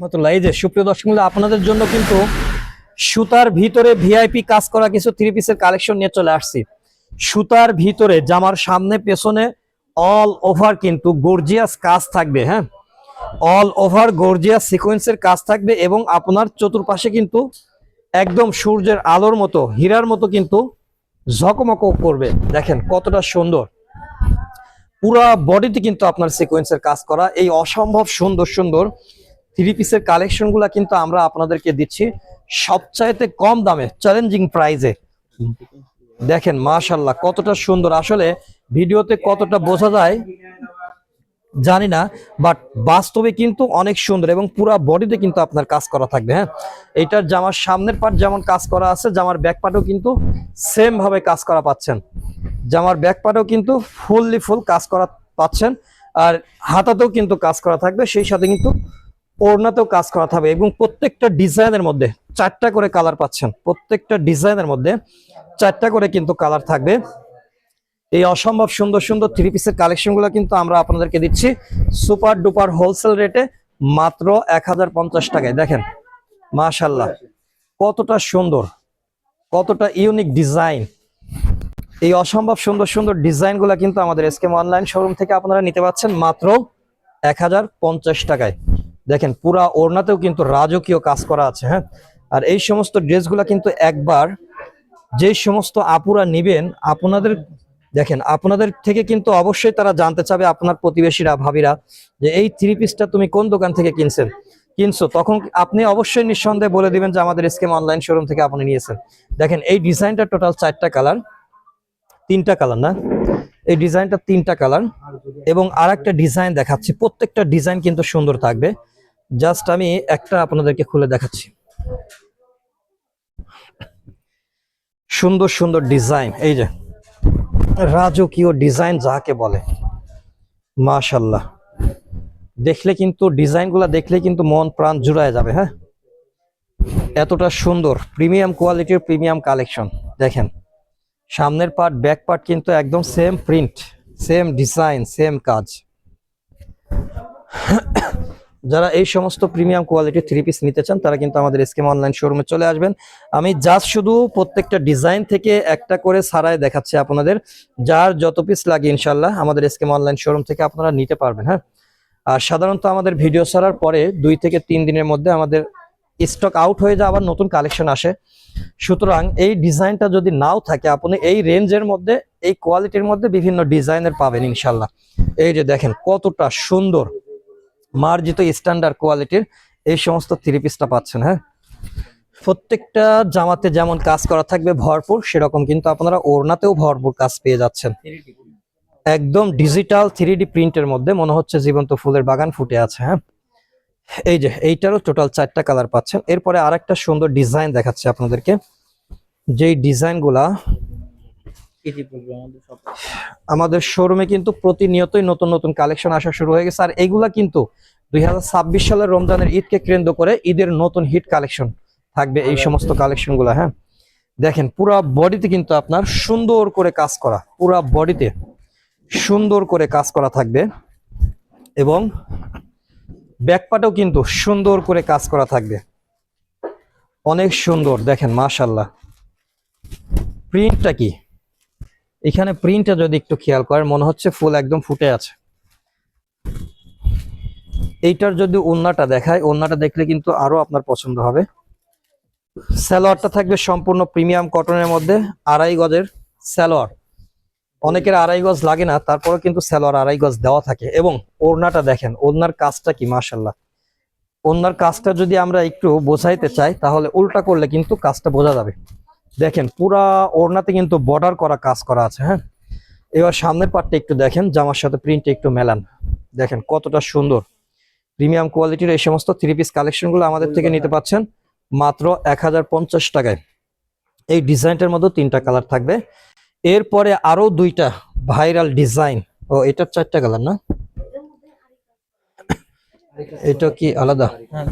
এই যে সুপ্রিয় দর্শক আপনাদের জন্য কিন্তু সুতার ভিতরে ভিআইপি কাজ করা কিছু থ্রি পিসের কালেকশন নিয়ে চলে আসছি। সুতার ভিতরে জামার সামনে, পেছনে অল ওভার কিন্তু গর্জিয়াস কাজ থাকবে হ্যাঁ? অল ওভার গর্জিয়াস সিকোয়েন্সের কাজ থাকবে এবং আপনার চতুর্পাশে কিন্তু একদম সূর্যের আলোর মতো, হীরার মতো কিন্তু ঝকমক করবে। দেখেন কতটা সুন্দর। পুরা বডিতে কিন্তু আপনার সিকোয়েন্সের কাজ করা, এই অসম্ভব সুন্দর সুন্দর থ্রি পিসের কালেকশনগুলা কিন্তু আমরা আপনাদেরকে দিচ্ছি। সবচাইতে কম দামে চ্যালেঞ্জিং প্রাইজে দেখেন মাশাল্লাহ কতটা সুন্দর। আসলে ভিডিওতে কতটা বোঝা যায়, জানি না বাট বাস্তবে কিন্তু অনেক সুন্দর এবং পুরা বডিতে কিন্তু আপনার কাজ করা থাকবে হ্যাঁ? এইটার জামার সামনের পার্ট যেমন কাজ করা আছে, জামার ব্যাক পার্টও কিন্তু সেম ভাবে কাজ করা পাচ্ছেন। জামার ব্যাক পার্টও কিন্তু ফুললি ফুল কাজ করা পাচ্ছেন, আর হাতাতেও কিন্তু কাজ করা থাকবে, সেই সাথে কিন্তু ওড়নাতেও কাজ করা থাকবে এবং প্রত্যেকটা ডিজাইনের মধ্যে চারটা করে কালার পাচ্ছেন। প্রত্যেকটা ডিজাইনের মধ্যে চারটা করে কিন্তু কালার থাকবে। এই অসম্ভব সুন্দর সুন্দর থ্রি পিসের কালেকশনগুলো কিন্তু আমরা আপনাদেরকে দিচ্ছি। সুপার ডুপার হোলসেল রেটে মাত্র এক হাজার পঞ্চাশ টাকায়। দেখেন মাশাল্লাহ কতটা সুন্দর, কতটা ইউনিক ডিজাইন এই অসম্ভব সুন্দর সুন্দর ডিজাইনগুলো কিন্তু আমাদের এসকেম অনলাইন শোরুম থেকে আপনারা নিতে পাচ্ছেন মাত্র এক হাজার পঞ্চাশ টাকায়। দেখেন, পুরা ওড়নাতেও কিন্তু রাজকীয় কাজ করা আছে হ্যাঁ? আর এই সমস্ত ড্রেসগুলো কিন্তু একবার যে সমস্ত আপুরা নিবেন, আপনাদের, দেখেন, আপনাদের থেকে কিন্তু অবশ্যই তারা জানতে চাবে আপনার প্রতিবেশীরা, ভাবিরা, যে এই থ্রি পিসটা তুমি কোন দোকান থেকে কিনছেন? কিনছো? তখন আপনি অবশ্যই নিঃসন্দেহে বলে দিবেন যে আমাদের স্কেম অনলাইন শোরুম থেকে আপনি নিয়েছেন। দেখেন, এই ডিজাইনটা টোটাল চারটা কালার তিনটা কালার না? এই ডিজাইনটা তিনটা কালার এবং আর একটা ডিজাইন দেখাচ্ছি। প্রত্যেকটা ডিজাইন কিন্তু সুন্দর থাকবে। জাস্ট আমি একটা আপনাদেরকে খুলে দেখাচ্ছি। সুন্দর সুন্দর ডিজাইন এই যে। রাজকীয় ডিজাইন যাকে বলে। মাশাল্লাহ দেখলে কিন্তু ডিজাইনগুলো দেখলে কিন্তু মন প্রাণ জুড়ায় যাবে হ্যাঁ? এতটা সুন্দর প্রিমিয়াম কোয়ালিটির প্রিমিয়াম কালেকশন দেখেন। সামনের পার্ট ব্যাক পার্ট কিন্তু একদম same print same design same কাজ। যারা এই সমস্ত প্রিমিয়াম কোয়ালিটির থ্রি পিস নিতে চান, তারা কিন্তু আমাদের স্কেম অনলাইন শোরুমে চলে আসবেন। আমি জাস্ট শুধু প্রত্যেকটা ডিজাইন থেকে একটা করে সারায় দেখাচ্ছি আপনাদের। যার যত পিস লাগে ইনশাল্লাহ আমাদের স্কেম অনলাইন শোরুম থেকে আপনারা নিতে পারবেন হ্যাঁ? আর সাধারণত আমাদের ভিডিও ছাড়ার পরে দুই থেকে তিন দিনের মধ্যে আমাদের স্টক আউট হয়ে যায়, আবার নতুন কালেকশন আসে। সুতরাং এই ডিজাইনটা যদি নাও থাকে, আপনি এই রেঞ্জের মধ্যে, এই কোয়ালিটির মধ্যে বিভিন্ন ডিজাইনের পাবেন ইনশাল্লাহ এই যে দেখেন কতটা সুন্দর। মার্জিত স্ট্যান্ডার্ড কোয়ালিটির এই সমস্ত থ্রি পিসটা পাচ্ছেন হ্যাঁ? প্রত্যেকটা জামাতে যেমন কাজ করা থাকবে ভরপুর, সেরকম কিন্তু আপনারা ওড়নাতেও ভরপুর কাজ পেয়ে যাচ্ছেন। একদম ডিজিটাল থ্রি প্রিন্টের মধ্যে, মনে হচ্ছে জীবন্ত ফুলের বাগান ফুটে আছে হ্যাঁ? এই যে, এইটারও টোটাল চারটা কালার পাচ্ছেন। এরপরে আরেকটা সুন্দর ডিজাইন দেখাচ্ছে আপনাদেরকে। যেই ডিজাইনগুলা আমাদের শোরুমে কিন্তু প্রতিনিয়তই নতুন নতুন কালেকশন আসা শুরু হয়ে গেছে। আর এইগুলা কিন্তু দুই সালের রমজানের ঈদকে কেন্দ্র করে ঈদের নতুন হিট কালেকশন থাকবে এই সমস্ত কালেকশনগুলা হ্যাঁ? দেখেন, পুরা বডিতে কিন্তু আপনার সুন্দর করে কাজ করা, পুরা বডিতে সুন্দর করে কাজ করা থাকবে এবং ব্যাকপাটেও কিন্তু সুন্দর করে কাজ করা থাকবে। অনেক সুন্দর, দেখেন মাশাল্লাহ প্রিন্টটা কি? এখানে প্রিন্টটা যদি একটু খেয়াল করেন, মনে হচ্ছে ফুল একদম ফুটে আছে। এইটার যদি ওন্নাটা দেখায় ওন্নাটা দেখলে কিন্তু আরও আপনার পছন্দ হবে। স্যালোয়ারটা থাকবে সম্পূর্ণ প্রিমিয়াম কটনের মধ্যে, আড়াই গজের স্যালোয়ার অনেকের আড়াই গজ লাগে না তারপরে কিন্তু স্যালোয়ার আড়াই গজ দেওয়া থাকে। এবং ওড়নাটা দেখেন, ওড়নার কাজটা কি মাশাল্লাহ ওড়নার কাজটা যদি আমরা একটু বোঝাইতে চাই, তাহলে উল্টা করলে কিন্তু কাজটা বোঝা যাবে। দেখেন, পুরা ওড়নাতে কিন্তু বর্ডার করা কাজ করা আছে হ্যাঁ? এবার সামনের পার্টটা একটু দেখেন, জামার সাথে প্রিন্ট একটু মেলান। দেখেন কতটা সুন্দর। প্রিমিয়াম কোয়ালিটির এই সমস্ত থ্রি পিস কালেকশনগুলো আমাদের থেকে নিতে পাচ্ছেন মাত্র এক হাজার পঞ্চাশ টাকায়। এই ডিজাইনটার মধ্যে তিনটা কালার থাকবে। এরপরে আরও দুইটা ভাইরাল ডিজাইন ও, এটার চারটা কালার না? এটা কি আলাদা? হ্যাঁ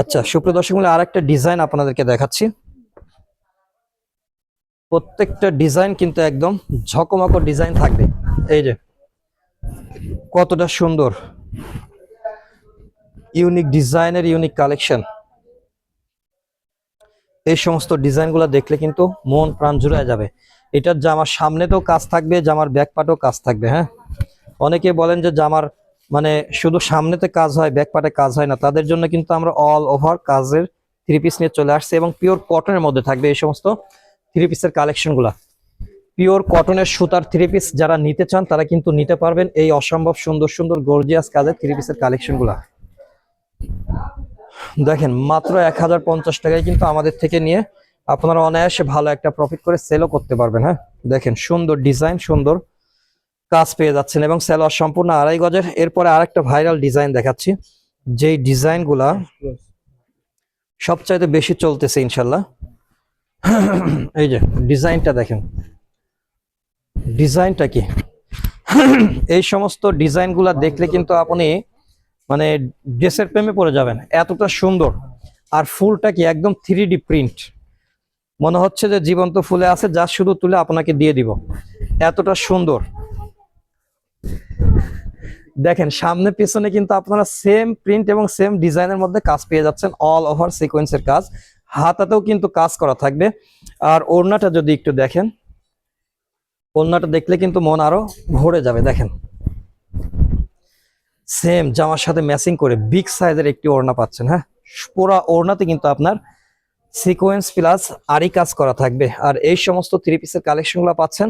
আচ্ছা সুপ্রিয় দর্শক মূল্য আরেকটা ডিজাইন আপনাদেরকে দেখাচ্ছি। প্রত্যেকটা ডিজাইন কিন্তু একদম ঝকমক ডিজাইন থাকবে। এই যে, কতটা সুন্দর ইউনিক ডিজাইনের ইউনিক কালেকশন এই সমস্ত ডিজাইনগুলো দেখলে কিন্তু মন প্রাণ জুড়ে যাবে। এটার জামার সামনেতেও কাজ থাকবে, জামার ব্যাক পাটেও কাজ থাকবে হ্যাঁ? অনেকে বলেন যে জামার মানে শুধু সামনেতে কাজ হয় ব্যাক পাটে কাজ হয় না, তাদের জন্য কিন্তু আমরা অল ওভার কাজের থ্রি পিস নিয়ে চলে আসছি এবং পিওর কটনের মধ্যে থাকবে এই সমস্ত থ্রি পিসের কালেকশনগুলা পিওর কটনের সুতার থ্রি পিস যারা নিতে চান, তারা কিন্তু নিতে পারবেন এই অসম্ভব সুন্দর সুন্দর গর্জিয়াস কাজের থ্রি পিসের কালেকশনগুলা দেখেন, মাত্র এক হাজার পঞ্চাশ টাকায় কিন্তু আমাদের থেকে নিয়ে আপনারা অনায়াসে ভালো একটা প্রফিট করে সেলও করতে পারবেন হ্যাঁ? দেখেন, সুন্দর ডিজাইন সুন্দর কাজ পেয়ে যাচ্ছেন এবং সেলোয়ার সম্পূর্ণ আড়াই গজের। এরপরে আরেকটা ভাইরাল ডিজাইন দেখাচ্ছি। যেই ডিজাইনগুলা সবচাইতে বেশি চলতেছে ইনশাল্লাহ। এই যে, ডিজাইনটা দেখেন। ডিজাইনটা কি? এই সমস্ত ডিজাইনগুলা দেখলে কিন্তু আপনি মানে ড্রেসের প্রেমে পড়ে যাবেন। এতটা সুন্দর। আর ফুলটা কি একদম থ্রি ডি প্রিন্ট। মনে হচ্ছে যে জীবন্ত ফুলে আছে, যা শুধু তুলে আপনাকে দিয়ে দিব। এতটা সুন্দর। দেখেন, সামনে, পিছনে কিন্তু আপনারা সেম প্রিন্ট এবং সেম ডিজাইনের মধ্যে কাজ পেয়ে যাচ্ছেন অল ওভার সিকোয়েন্সের কাজ। হাতাতেও কিন্তু কাজ করা থাকবে। আর ওড়নাটা যদি একটু দেখেন, ওড়নাটা দেখলে কিন্তু মন আরও ভরে যাবে। দেখেন সেম জামার সাথে ম্যাচিং করে বিগ সাইজের একটি ওড়না পাচ্ছেন হ্যাঁ? পুরা ওড়নাতে কিন্তু আপনার সিকোয়েন্স প্লাস আরই কাজ করা থাকবে। আর এই সমস্ত থ্রি পিসের কালেকশনগুলো পাচ্ছেন।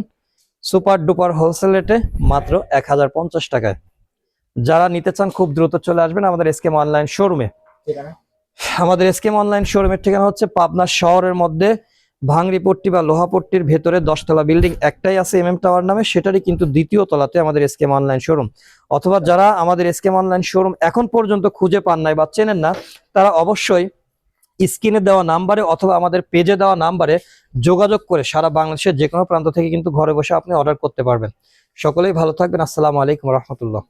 সুপার ডুপার হোলসেল রেটে মাত্র এক হাজার পঞ্চাশ টাকায়। যারা নিতে চান খুব দ্রুত চলে আসবেন আমাদের এসকেম অনলাইন শোরুমে আমাদের এসকেম অনলাইন শোরুমের ঠিকানা হচ্ছে পাবনা শহরের মধ্যে ভাঙড়িপট্টি বা লোহাপট্টির ভেতরে দশতলা বিল্ডিং একটাই আছে এম এম টাওয়ার নামে সেটারই কিন্তু দ্বিতীয় তলাতে আমাদের এসকেম অনলাইন শোরুম অথবা যারা আমাদের এসকেম অনলাইন শোরুম এখন পর্যন্ত খুঁজে পান নাই বা চেনেন না তারা অবশ্যই স্ক্রিনে দেওয়া নাম্বারে অথবা আমাদের পেজে দেওয়া নাম্বারে যোগাযোগ করে সারা বাংলাদেশের যে কোনো প্রান্ত থেকে কিন্তু ঘরে বসে আপনি অর্ডার করতে পারবেন। সকলেই ভালো থাকবেন। আসসালামু আলাইকুম রহমতুল্লাহ।